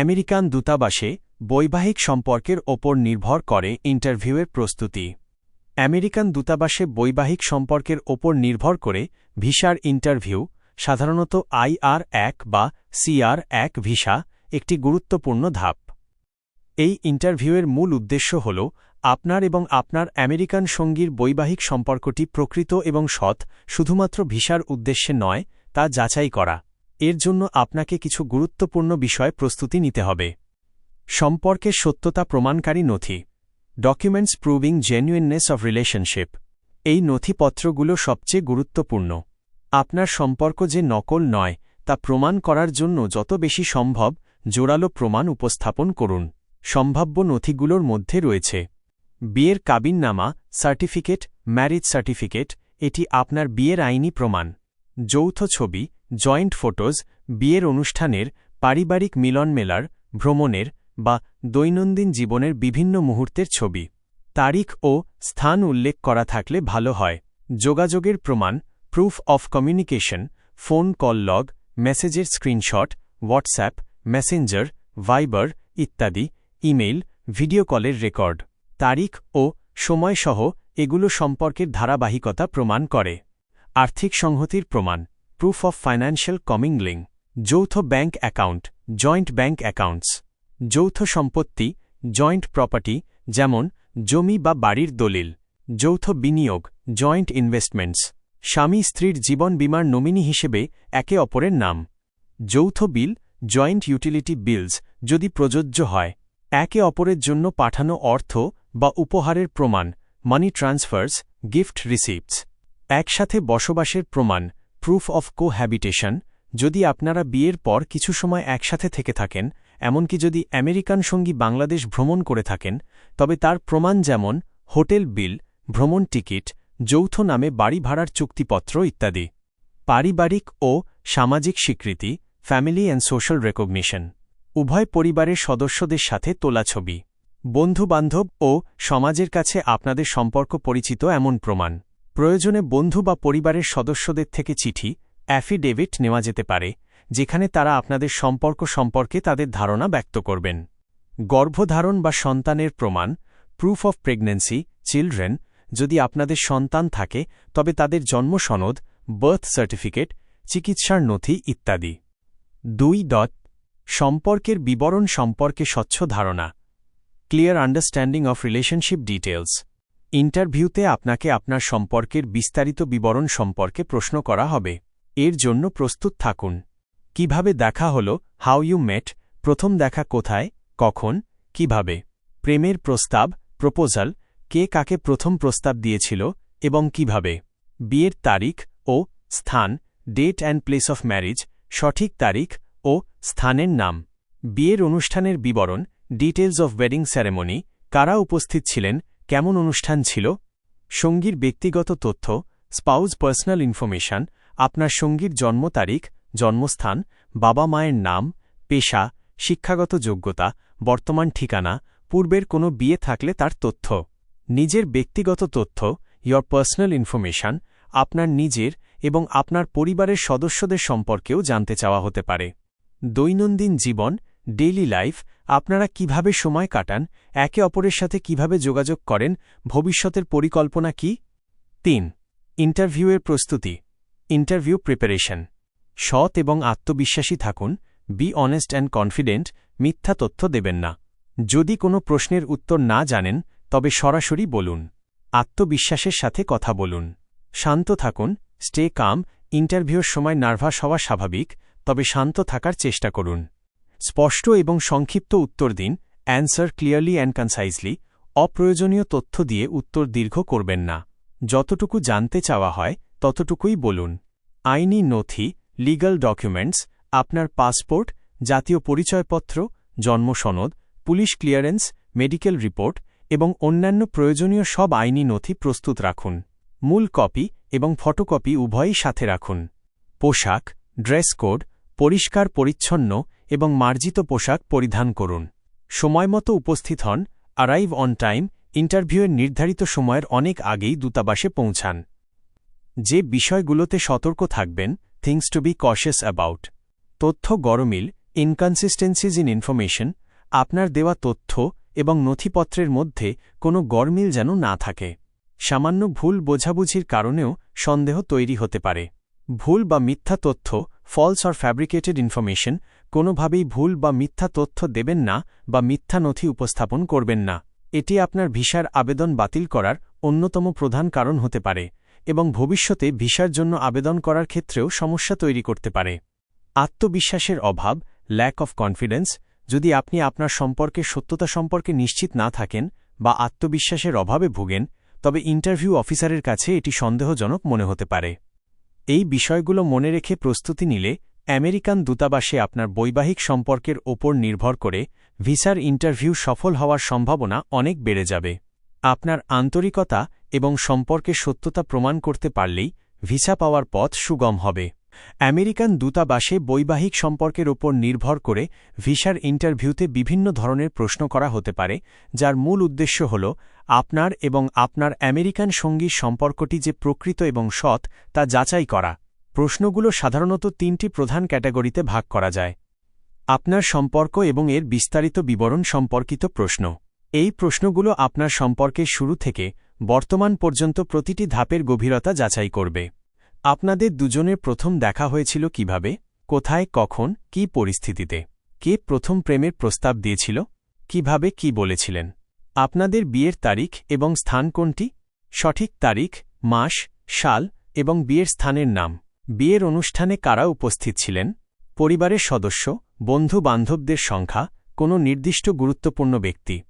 American দূতাবাসে বৈবাহিক সম্পর্কের ওপর নির্ভর করে ইন্টারভিউয়ের প্রস্তুতি। আমেরিকান দূতাবাসে বৈবাহিক সম্পর্কের ওপর নির্ভর করে ভিসার ইন্টারভিউ, সাধারণত আইআর এক বা সিআর এক ভিসা, একটি গুরুত্বপূর্ণ ধাপ। এই ইন্টারভিউয়ের মূল উদ্দেশ্য হল আপনার এবং আপনার আমেরিকান সঙ্গীর বৈবাহিক সম্পর্কটি প্রকৃত এবং সৎ, শুধুমাত্র ভিসার উদ্দেশ্যে নয়, তা যাচাই করা। এর জন্য আপনাকে কিছু গুরুত্বপূর্ণ বিষয় প্রস্তুতি নিতে হবে। সম্পর্কের সত্যতা প্রমাণকারী নথি। Documents proving genuineness of relationship এই নথিপত্রগুলো সবচেয়ে গুরুত্বপূর্ণ। আপনার সম্পর্ক যে নকল নয়, তা প্রমাণ করার জন্য যত বেশি সম্ভব জোরালো প্রমাণ উপস্থাপন করুন। সম্ভাব্য নথিগুলোর মধ্যে রয়েছে। বিয়ের কাবিননামা সার্টিফিকেট ম্যারিজ সার্টিফিকেট এটি আপনার বিয়ের আইনি প্রমাণ। যৌথ ছবি, জয়েন্ট ফটোজ, বিয়ের অনুষ্ঠানের, পারিবারিক মিলন মেলার, ভ্রমণের বা দৈনন্দিন জীবনের বিভিন্ন মুহূর্তের ছবি। তারিখ ও স্থান উল্লেখ করা থাকলে ভালো হয়। যোগাযোগের প্রমাণ proof of communication phone call log মেসেজের স্ক্রিনশট হোয়াটসঅ্যাপ মেসেঞ্জার ভাইবার ইত্যাদি ইমেইল ভিডিও কলের রেকর্ড তারিখ ও সময়সহ এগুলো সম্পর্কের ধারাবাহিকতা প্রমাণ করে। আর্থিক সংহতির প্রমাণ প্রুফ অফ ফাইন্যান্সিয়াল কমিংলিং যৌথ bank account joint bank accounts যৌথ সম্পত্তি জয়েন্ট প্রপার্টি যেমন জমি বা বাড়ির দলিল, যৌথ বিনিয়োগ জয়েন্ট ইনভেস্টমেন্টস স্বামী স্ত্রীর জীবন বিমার নমিনি হিসেবে একে অপরের নাম, যৌথ বিল জয়েন্ট ইউটিলিটি বিলস যদি প্রযোজ্য হয়, একে অপরের জন্য পাঠানো অর্থ বা উপহারের প্রমাণ মানি ট্রান্সফার্স গিফট রিসিপ্টস একসাথে বসবাসের প্রমাণ প্রুফ অফ কোহ্যাবিটেশন যদি আপনারা বিয়ের পর কিছু সময় একসাথে থেকে থাকেন, এমনকি যদি আমেরিকান সঙ্গী বাংলাদেশ ভ্রমণ করে থাকেন, তবে তার প্রমাণ যেমন, হোটেল বিল, ভ্রমণ টিকিট, যৌথ নামে বাড়ি ভাড়ার চুক্তিপত্র ইত্যাদি। পারিবারিক ও সামাজিক স্বীকৃতি ফ্যামিলি অ্যান্ড সোশ্যাল রেকগনিশন উভয় পরিবারের সদস্যদের সাথে তোলা ছবি। বন্ধুবান্ধব ও সমাজের কাছে আপনাদের সম্পর্ক পরিচিত এমন প্রমাণ। প্রয়োজনে বন্ধু বা পরিবারের সদস্যদের থেকে চিঠি, অ্যাফিডেভিট নেওয়া যেতে পারে, যেখানে তারা আপনাদের সম্পর্ক সম্পর্কে তাদের ধারণা ব্যক্ত করবেন। গর্ভধারণ বা সন্তানের প্রমাণ প্রুফ অফ প্রেগন্যান্সি চিলড্রেন যদি আপনাদের সন্তান থাকে, তবে তাদের জন্ম সনদ বার্থ সার্টিফিকেট চিকিৎসার নথি ইত্যাদি। দুই ডট, সম্পর্কের বিবরণ সম্পর্কে স্বচ্ছ ধারণা। Clear understanding of relationship details ইন্টারভিউতে আপনাকে আপনার সম্পর্কের বিস্তারিত বিবরণ সম্পর্কে প্রশ্ন করা হবে। এর জন্য প্রস্তুত থাকুন। কীভাবে দেখা হল? How you met? প্রথম দেখা কোথায়? কখন? কীভাবে? প্রেমের প্রস্তাব? প্রপোজাল? কে কাকে প্রথম প্রস্তাব দিয়েছিল? এবং কীভাবে? বিয়ের তারিখ? ও স্থান? Date and place of marriage? সঠিক তারিখ? ও স্থানের নাম? বিয়ের অনুষ্ঠানের বিবরণ? ডিটেলস অফ ওয়েডিং স্যারেমনি কারা উপস্থিত ছিলেন? কেমন অনুষ্ঠান ছিল? সঙ্গীর ব্যক্তিগত তথ্য স্পাউজ পার্সোনাল ইনফরমেশন, আপনার সঙ্গীর জন্ম তারিখ, জন্মস্থান, বাবা মায়ের নাম, পেশা, শিক্ষাগত যোগ্যতা, বর্তমান ঠিকানা, পূর্বের কোনো বিয়ে থাকলে তার তথ্য। নিজের ব্যক্তিগত তথ্য ইয়র পার্সোনাল ইনফরমেশন আপনার নিজের এবং আপনার পরিবারের সদস্যদের সম্পর্কেও জানতে চাওয়া হতে পারে। দৈনন্দিন জীবন ডেইলি লাইফ আপনারা কীভাবে সময় কাটান, একে অপরের সাথে কীভাবে যোগাযোগ করেন, ভবিষ্যতের পরিকল্পনা কি? তিন, ইন্টারভিউয়ের প্রস্তুতি, ইন্টারভিউ প্রিপারেশন, সৎ এবং আত্মবিশ্বাসী থাকুন, বি অনেস্ট অ্যান্ড কনফিডেন্ট, মিথ্যা তথ্য দেবেন না। যদি কোনো প্রশ্নের উত্তর না জানেন, তবে সরাসরি বলুন। আত্মবিশ্বাসের সাথে কথা বলুন। শান্ত থাকুন, স্টে কাম, ইন্টারভিউর সময় নার্ভাস হওয়া স্বাভাবিক, তবে শান্ত থাকার চেষ্টা করুন। স্পষ্ট এবং সংক্ষিপ্ত উত্তর দিন, অ্যান্সার ক্লিয়ারলি অ্যান্ড কনসাইজলি, অপ্রয়োজনীয় তথ্য দিয়ে উত্তর দীর্ঘ করবেন না। যতটুকু জানতে চাওয়া হয়, ততটুকুই বলুন। আইনি নথি, লিগাল ডকুমেন্টস, আপনার পাসপোর্ট, জাতীয় পরিচয়পত্র, জন্ম সনদ, পুলিশ ক্লিয়ারেন্স, মেডিকেল রিপোর্ট এবং অন্যান্য প্রয়োজনীয় সব আইনি নথি প্রস্তুত রাখুন। মূল কপি এবং ফটোকপি উভয়ই সাথে রাখুন। পোশাক, ড্রেস কোড পরিষ্কার পরিচ্ছন্ন এবং মার্জিত পোশাক পরিধান করুন। সময়মতো উপস্থিত হন আরাইভ অন টাইম ইন্টারভিউয়ের নির্ধারিত সময়ের অনেক আগেই দূতাবাসে পৌঁছান। যে বিষয়গুলোতে সতর্ক থাকবেন things to be cautious about তথ্য গরমিল ইনকনসিস্টেন্সিজ ইন ইনফরমেশন আপনার দেওয়া তথ্য এবং নথিপত্রের মধ্যে কোনো গরমিল যেন না থাকে। সামান্য ভুল বোঝাবুঝির কারণেও সন্দেহ তৈরি হতে পারে। ভুল বা মিথ্যা তথ্য ফলস অর ফ্যাব্রিকেটেড ইনফরমেশন কোনোভাবেই ভুল বা মিথ্যা তথ্য দেবেন না বা মিথ্যা নথি উপস্থাপন করবেন না। এটি আপনার ভিসার আবেদন বাতিল করার অন্যতম প্রধান কারণ হতে পারে এবং ভবিষ্যতে ভিসার জন্য আবেদন করার ক্ষেত্রেও সমস্যা তৈরি করতে পারে। আত্মবিশ্বাসের অভাব ল্যাক অফ কনফিডেন্স যদি আপনি আপনার সম্পর্কে সত্যতা সম্পর্কে নিশ্চিত না থাকেন বা আত্মবিশ্বাসের অভাবে ভুগেন, তবে ইন্টারভিউ অফিসারের কাছে এটি সন্দেহজনক মনে হতে পারে। এই বিষয়গুলো মনে রেখে প্রস্তুতি নিলে আমেরিকান দূতাবাসে আপনার বৈবাহিক সম্পর্কের ওপর নির্ভর করে ভিসার ইন্টারভিউ সফল হওয়ার সম্ভাবনা অনেক বেড়ে যাবে। আপনার আন্তরিকতা এবং সম্পর্কের সত্যতা প্রমাণ করতে পারলেই ভিসা পাওয়ার পথ সুগম হবে। আমেরিকান দূতাবাসে বৈবাহিক সম্পর্কের ওপর নির্ভর করে ভিসার ইন্টারভিউতে বিভিন্ন ধরনের প্রশ্ন করা হতে পারে, যার মূল উদ্দেশ্য হল আপনার এবং আপনার আমেরিকান সঙ্গীর সম্পর্কটি যে প্রকৃত এবং সৎ তা যাচাই করা। প্রশ্নগুলো সাধারণত তিনটি প্রধান ক্যাটাগরিতে ভাগ করা যায়। আপনার সম্পর্ক এবং এর বিস্তারিত বিবরণ সম্পর্কিত প্রশ্ন। এই প্রশ্নগুলো আপনার সম্পর্কের শুরু থেকে বর্তমান পর্যন্ত প্রতিটি ধাপের গভীরতা যাচাই করবে। আপনাদের দুজনের প্রথম দেখা হয়েছিল কীভাবে, কোথায়, কখন, কি পরিস্থিতিতে, কে প্রথম প্রেমের প্রস্তাব দিয়েছিল, কীভাবে কি বলেছিলেন, আপনাদের বিয়ের তারিখ এবং স্থান কোনটি, সঠিক তারিখ, মাস, সাল এবং বিয়ের স্থানের নাম। বিয়ের অনুষ্ঠানে কারা উপস্থিত ছিলেন? পরিবারের সদস্য বন্ধু বান্ধবদের সংখ্যা, কোনো নির্দিষ্ট গুরুত্বপূর্ণ ব্যক্তি।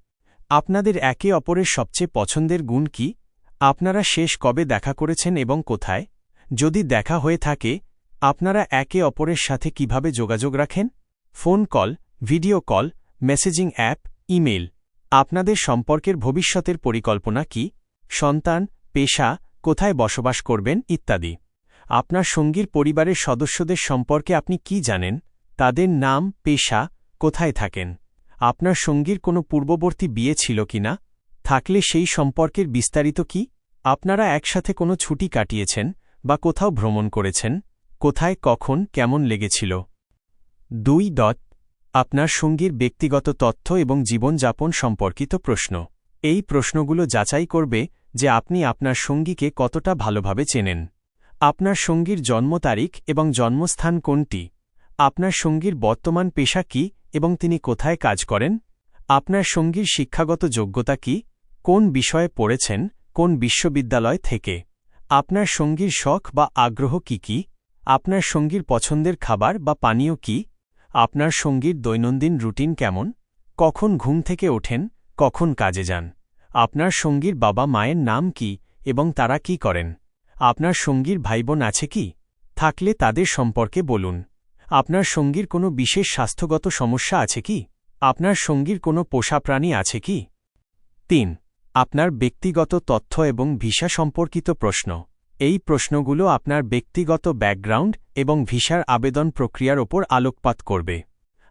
আপনাদের একে অপরের সবচেয়ে পছন্দের গুণ কি? আপনারা শেষ কবে দেখা করেছেন এবং কোথায়? যদি দেখা হয়ে থাকে, আপনারা একে অপরের সাথে কীভাবে যোগাযোগ রাখেন? Phone call, video call, messaging app email আপনাদের সম্পর্কের ভবিষ্যতের পরিকল্পনা কি? সন্তান, পেশা, কোথায় বসবাস করবেন, ইত্যাদি। আপনার সঙ্গীর পরিবারের সদস্যদের সম্পর্কে আপনি কি জানেন? তাদের নাম, পেশা, কোথায় থাকেন? আপনার সঙ্গীর কোনো পূর্ববর্তী বিয়ে ছিল কিনা? থাকলে সেই সম্পর্কের বিস্তারিত কি? আপনারা একসাথে কোনো ছুটি কাটিয়েছেন বা কোথাও ভ্রমণ করেছেন? কোথায়, কখন, কেমন লেগেছিল? দুই ডট, আপনার সঙ্গীর ব্যক্তিগত তথ্য এবং জীবনযাপন সম্পর্কিত প্রশ্ন। এই প্রশ্নগুলো যাচাই করবে যে আপনি আপনার সঙ্গীকে কতটা ভালোভাবে চেনেন। আপনার সঙ্গীর জন্ম তারিখ এবং জন্মস্থান কোনটি? আপনার সঙ্গীর বর্তমান পেশা কি এবং তিনি কোথায় কাজ করেন? আপনার সঙ্গীর শিক্ষাগত যোগ্যতা কি? কোন বিষয়ে পড়েছেন? কোন বিশ্ববিদ্যালয় থেকে? আপনার সঙ্গীর শখ বা আগ্রহ কি কি? আপনার সঙ্গীর পছন্দের খাবার বা পানীয় কি? আপনার সঙ্গীর দৈনন্দিন রুটিন কেমন? কখন ঘুম থেকে ওঠেন? কখন কাজে যান? আপনার সঙ্গীর বাবা মায়ের নাম কি এবং তারা কি করেন? আপনার সঙ্গীর ভাইবোন আছে কি? থাকলে তাদের সম্পর্কে বলুন। আপনার সঙ্গীর কোনো বিশেষ স্বাস্থ্যগত সমস্যা আছে কি? আপনার সঙ্গীর কোনো পোষা প্রাণী আছে কি? তিন, আপনার ব্যক্তিগত তথ্য এবং ভিসা সম্পর্কিত প্রশ্ন। এই প্রশ্নগুলো আপনার ব্যক্তিগত ব্যাকগ্রাউন্ড এবং ভিসার আবেদন প্রক্রিয়ার ওপর আলোকপাত করবে।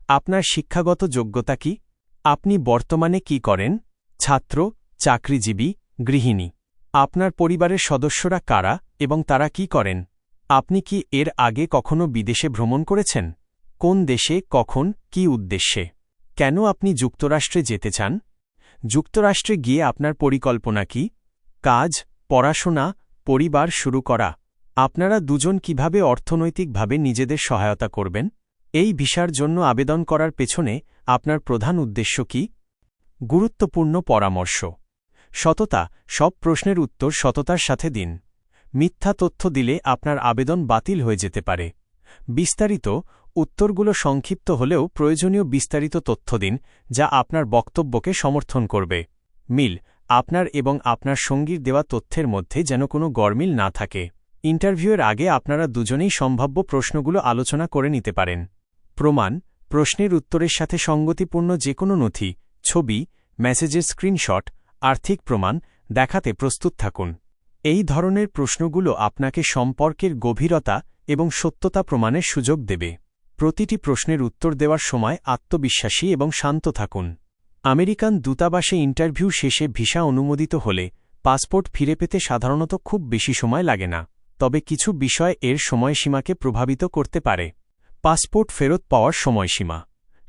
আপনার শিক্ষাগত যোগ্যতা কি? আপনি বর্তমানে কি করেন? ছাত্র, চাকরিজীবী, গৃহিণী। আপনার পরিবারের সদস্যরা কারা এবং তারা কি করেন? আপনি কি এর আগে কখনো বিদেশে ভ্রমণ করেছেন? কোন দেশে, কখন, কি উদ্দেশ্যে? কেন আপনি যুক্তরাষ্ট্রে যেতে চান? যুক্তরাষ্ট্রে গিয়ে আপনার পরিকল্পনা কি? কাজ, পড়াশোনা, পরিবার শুরু করা। আপনারা দুজন কীভাবে অর্থনৈতিকভাবে নিজেদের সহায়তা করবেন? এই ভিসার জন্য আবেদন করার পেছনে আপনার প্রধান উদ্দেশ্য কি? গুরুত্বপূর্ণ পরামর্শ। সততা, সব প্রশ্নের উত্তর সততার সাথে দিন। মিথ্যা তথ্য দিলে আপনার আবেদন বাতিল হয়ে যেতে পারে। বিস্তারিত, উত্তরগুলো সংক্ষিপ্ত হলেও প্রয়োজনীয় বিস্তারিত তথ্য দিন, যা আপনার বক্তব্যকে সমর্থন করবে। মিল, আপনার এবং আপনার সঙ্গীর দেওয়া তথ্যের মধ্যে যেন কোনো গরমিল না থাকে। ইন্টারভিউয়ের আগে আপনারা দুজনেই সম্ভাব্য প্রশ্নগুলো আলোচনা করে নিতে পারেন। প্রমাণ, প্রশ্নের উত্তরের সাথে সঙ্গতিপূর্ণ যে কোনো নথি, ছবি, মেসেজের স্ক্রিনশট আর্থিক প্রমাণ দেখাতে প্রস্তুত থাকুন। এই ধরনের প্রশ্নগুলো আপনাকে সম্পর্কের গভীরতা এবং সত্যতা প্রমাণের সুযোগ দেবে। প্রতিটি প্রশ্নের উত্তর দেওয়ার সময় আত্মবিশ্বাসী এবং শান্ত থাকুন। আমেরিকান দূতাবাসে ইন্টারভিউ শেষে ভিসা অনুমোদিত হলে পাসপোর্ট ফিরে পেতে সাধারণত খুব বেশি সময় লাগে না, তবে কিছু বিষয় এর সময়সীমাকে প্রভাবিত করতে পারে। পাসপোর্ট ফেরত পাওয়ার সময়সীমা।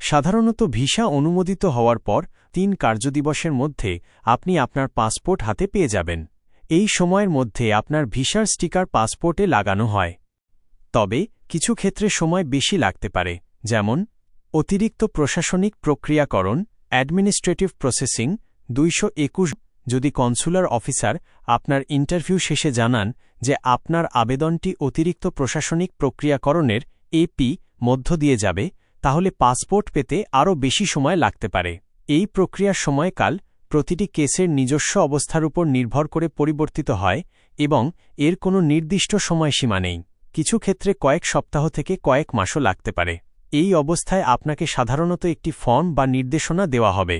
সাধারণত ভিসা অনুমোদিত হওয়ার পর তিন কার্যদিবসের মধ্যে আপনি আপনার পাসপোর্ট হাতে পেয়ে যাবেন। এই সময়ের মধ্যে আপনার ভিসার স্টিকার পাসপোর্টে লাগানো হয়। তবে কিছু ক্ষেত্রে সময় বেশি লাগতে পারে, যেমন অতিরিক্ত প্রশাসনিক প্রক্রিয়াকরণ অ্যাডমিনিস্ট্রেটিভ প্রসেসিং দুইশো একুশ। যদি কনসুলার অফিসার আপনার ইন্টারভিউ শেষে জানান যে আপনার আবেদনটি অতিরিক্ত প্রশাসনিক প্রক্রিয়াকরণের এপি মধ্য দিয়ে যাবে, তাহলে পাসপোর্ট পেতে আরও বেশি সময় লাগতে পারে। এই প্রক্রিয়ার সময়কাল প্রতিটি কেসের নিজস্ব অবস্থার উপর নির্ভর করে পরিবর্তিত হয় এবং এর কোনো নির্দিষ্ট সময়সীমা নেই। কিছু ক্ষেত্রে কয়েক সপ্তাহ থেকে কয়েক মাসও লাগতে পারে। এই অবস্থায় আপনাকে সাধারণত একটি ফর্ম বা নির্দেশনা দেওয়া হবে।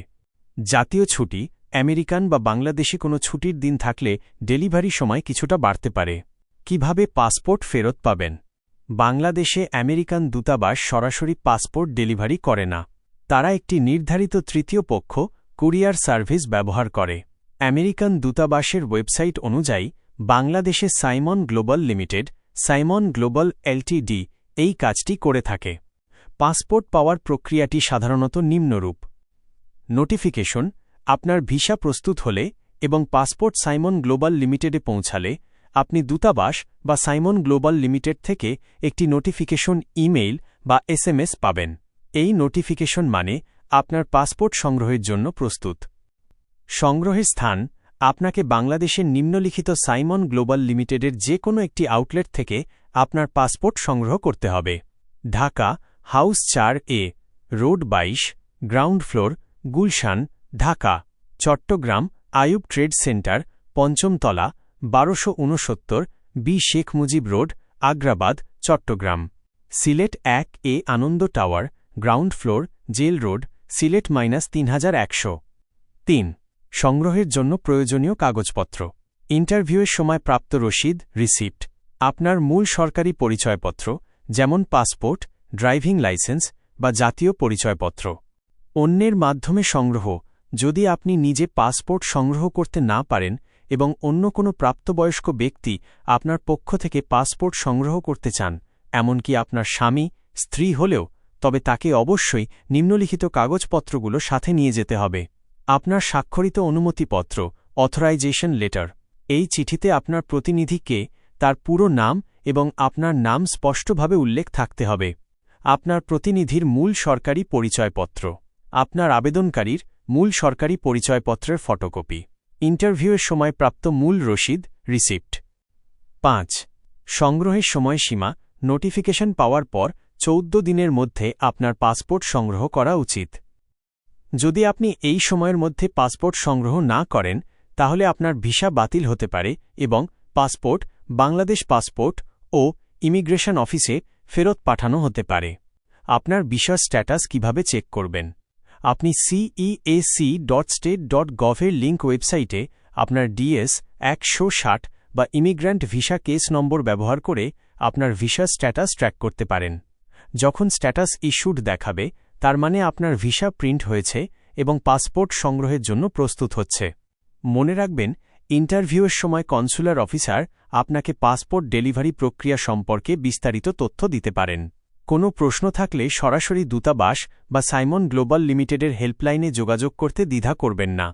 জাতীয় ছুটি, আমেরিকান বা বাংলাদেশি কোনো ছুটির দিন থাকলে ডেলিভারি সময় কিছুটা বাড়তে পারে। কীভাবে পাসপোর্ট ফেরত পাবেন? বাংলাদেশে আমেরিকান দূতাবাস সরাসরি পাসপোর্ট ডেলিভারি করে না। তারা একটি নির্ধারিত তৃতীয় পক্ষ, কুরিয়ার সার্ভিস ব্যবহার করে। আমেরিকান দূতাবাসের ওয়েবসাইট অনুযায়ী, বাংলাদেশে Simon global limited, Simon global LTD, এই কাজটি করে থাকে। পাসপোর্ট পাওয়ার প্রক্রিয়াটি সাধারণত নিম্নরূপ। নোটিফিকেশন, আপনার ভিসা প্রস্তুত হলে এবং পাসপোর্ট সাইমন গ্লোবাল লিমিটেডে পৌঁছালে, আপনি দূতাবাস বা সাইমন গ্লোবাল লিমিটেড থেকে একটি নোটিফিকেশন, ইমেইল বা এসএমএস পাবেন। এই নোটিফিকেশন মানে আপনার পাসপোর্ট সংগ্রহের জন্য প্রস্তুত। সংগ্রহের স্থান আপনাকে বাংলাদেশের নিম্নলিখিত সাইমন গ্লোবাল লিমিটেডের যে কোনো একটি আউটলেট থেকে আপনার পাসপোর্ট সংগ্রহ করতে হবে। ঢাকা, হাউস চার এ, রোড বাইশ, ground floor, Gulshan, Dhaka, Chattogram Ayub trade centre পঞ্চমতলা বারোশো উনসত্তর বি শেখ মুজিব রোড, আগ্রাবাদ, চট্টগ্রাম। সিলেট এক A Ananda tower ground floor, jail road, Sylhet minus তিন হাজার একশো। তিন। সংগ্রহের জন্য প্রয়োজনীয় কাগজপত্র। ইন্টারভিউয়ের সময় প্রাপ্ত রসিদ, রিসিপ্ট। আপনার মূল সরকারি পরিচয়পত্র, যেমন পাসপোর্ট, ড্রাইভিং লাইসেন্স বা জাতীয় পরিচয়পত্র। অন্যের মাধ্যমে সংগ্রহ। যদি আপনি নিজে পাসপোর্ট সংগ্রহ করতে না পারেন এবং অন্য কোনো প্রাপ্তবয়স্ক ব্যক্তি আপনার পক্ষ থেকে পাসপোর্ট সংগ্রহ করতে চান, এমনকি আপনার স্বামী, স্ত্রী হলেও তবে তাকে অবশ্যই নিম্নলিখিত কাগজপত্রগুলো সাথে নিয়ে যেতে হবে। আপনার স্বাক্ষরিত অনুমতিপত্র অথরাইজেশন লেটার এই চিঠিতে আপনার প্রতিনিধিকে তার পুরো নাম এবং আপনার নাম স্পষ্টভাবে উল্লেখ থাকতে হবে। আপনার প্রতিনিধির মূল সরকারি পরিচয়পত্র, আপনার আবেদনকারীর মূল সরকারি পরিচয়পত্রের ফটোকপি, ইন্টারভিউয়ের সময় প্রাপ্ত মূল রসিদ রিসিপ্ট পাঁচ, সংগ্রহের সময়সীমা নোটিফিকেশন পাওয়ার পর চৌদ্দ দিনের মধ্যে আপনার পাসপোর্ট সংগ্রহ করা উচিত। যদি আপনি এই সময়ের মধ্যে পাসপোর্ট সংগ্রহ না করেন, তাহলে আপনার ভিসা বাতিল হতে পারে এবং পাসপোর্ট, বাংলাদেশ পাসপোর্ট ও ইমিগ্রেশন অফিসে ফেরত পাঠানো হতে পারে। আপনার ভিসার স্ট্যাটাস কীভাবে চেক করবেন? আপনি সিইএসি ডট স্টেট ডট গভের লিঙ্ক ওয়েবসাইটে আপনার ডিএস একশো ষাট বা ইমিগ্র্যান্ট ভিসা কেস নম্বর ব্যবহার করে আপনার ভিসা স্ট্যাটাস ট্র্যাক করতে পারেন। যখন স্ট্যাটাস ইস্যুড দেখাবে, তার মানে আপনার ভিসা প্রিন্ট হয়েছে এবং পাসপোর্ট সংগ্রহের জন্য প্রস্তুত হচ্ছে। মনে রাখবেন, ইন্টারভিউয়ের সময় কনসুলার অফিসার আপনাকে পাসপোর্ট ডেলিভারি প্রক্রিয়া সম্পর্কে বিস্তারিত তথ্য দিতে পারেন। কোনো প্রশ্ন থাকলে সরাসরি দূতাবাস বা সাইমন গ্লোবাল লিমিটেডের হেল্পলাইনে যোগাযোগ করতে দ্বিধা করবেন না।